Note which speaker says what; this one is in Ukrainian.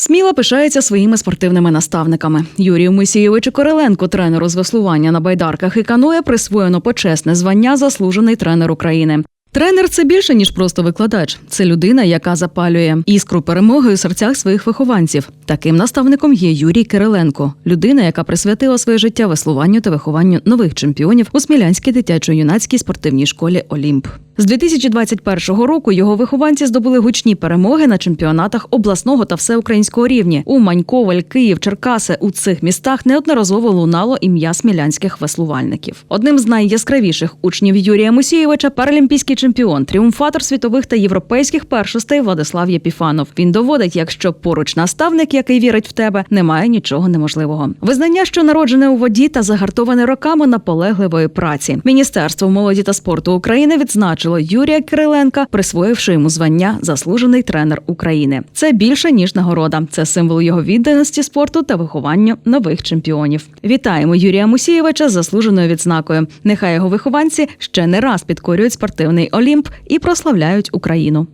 Speaker 1: Сміла пишається своїми спортивними наставниками. Юрію Мусійовичу Кириленку, тренеру з веслування на байдарках і каноє, присвоєно почесне звання заслужений тренер України. Тренер це більше ніж просто викладач. Це людина, яка запалює іскру перемоги у серцях своїх вихованців. Таким наставником є Юрій Кириленко, людина, яка присвятила своє життя веслуванню та вихованню нових чемпіонів у Смілянській дитячо-юнацькій спортивній школі Олімп. З 2021 року його вихованці здобули гучні перемоги на чемпіонатах обласного та всеукраїнського рівні. У Маньковель, Київ, Черкаси у цих містах неодноразово лунало ім'я смілянських веслувальників. Одним з найяскравіших учнів Юрія Мусійовича паралімпійський чемпіон, тріумфатор світових та європейських першостей Владислав Єпіфанов. Він доводить, якщо поруч наставник, який вірить в тебе, немає нічого неможливого. Визнання, що народжене у воді та загартоване роками наполегливої праці. Міністерство молоді та спорту України відзначило Юрія Кириленка, присвоївши йому звання заслужений тренер України. Це більше ніж нагорода. Це символ його відданості спорту та вихованню нових чемпіонів. Вітаємо Юрія Мусієвича з заслуженою відзнакою. Нехай його вихованці ще не раз підкорюють спортивний Олімп і прославляють Україну.